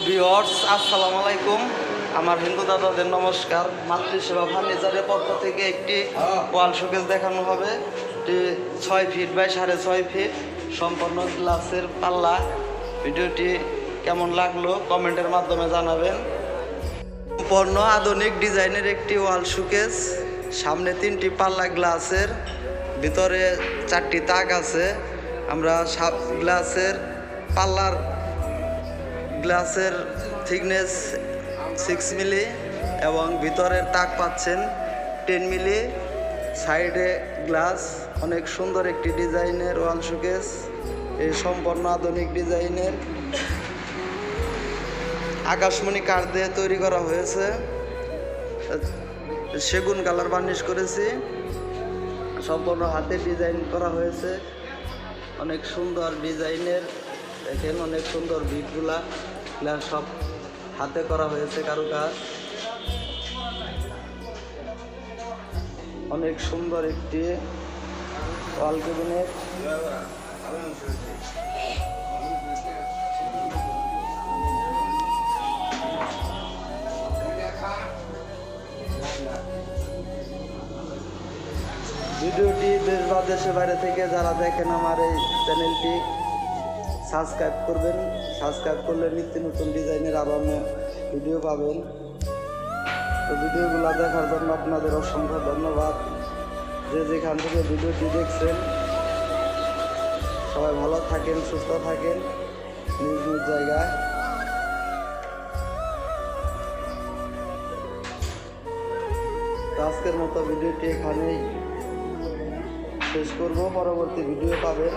Viewers আসসালামু আলাইকুম। আমার হিন্দু দাদাদের নমস্কার। মাতৃসেবা ফার্নিচারের পক্ষ থেকে একটি ওয়াল শোকেস দেখানো হবে। ছয় ফিট বাই সাড়ে ছয় ফিট সম্পূর্ণ গ্লাসের পাল্লা। ভিডিওটি কেমন লাগল কমেন্টের মাধ্যমে জানাবেন। সম্পূর্ণ আধুনিক ডিজাইনের একটি ওয়াল শোকেস। সামনে তিনটি পাল্লা গ্লাসের, ভিতরে চারটি তাক আছে। আমরা গ্লাসের পাল্লার গ্লাসের থিকনেস সিক্স মিলি এবং ভিতরের তাক পাচ্ছেন টেন মিলি। সাইডে গ্লাস, অনেক সুন্দর একটি ডিজাইনের ওয়াল শোকেস এই সম্পূর্ণ আধুনিক ডিজাইনের। আকাশমণি কাঠ দিয়ে তৈরি করা হয়েছে। সেগুন কালার বার্নিশ করেছি। সম্পূর্ণ হাতে ডিজাইন করা হয়েছে। অনেক সুন্দর ডিজাইনের, দেখেন অনেক সুন্দর বিটগুলা এগুলা সব হাতে করা হয়েছে কারুকাজ অনেক সুন্দর একটি ওয়াল কেবিনেট ভিডিওটি দেশ বা দেশের বাইরে থেকে যারা দেখেন আমার এই চ্যানেলটি সাবস্ক্রাইব করবেন, সাবস্ক্রাইব করলে নিত্য নতুন ডিজাইনের আরও ভিডিও পাবেন। তো ভিডিওগুলো দেখার জন্য আপনাদের অসংখ্য ধন্যবাদ। যে যেখান থেকে ভিডিওটি দেখছেন, সবাই ভালো থাকেন, সুস্থ থাকেন, নিজ নিজ জায়গায়। আজকের মতো ভিডিওটি এখানেই শেষ করব, পরবর্তী ভিডিও পাবেন।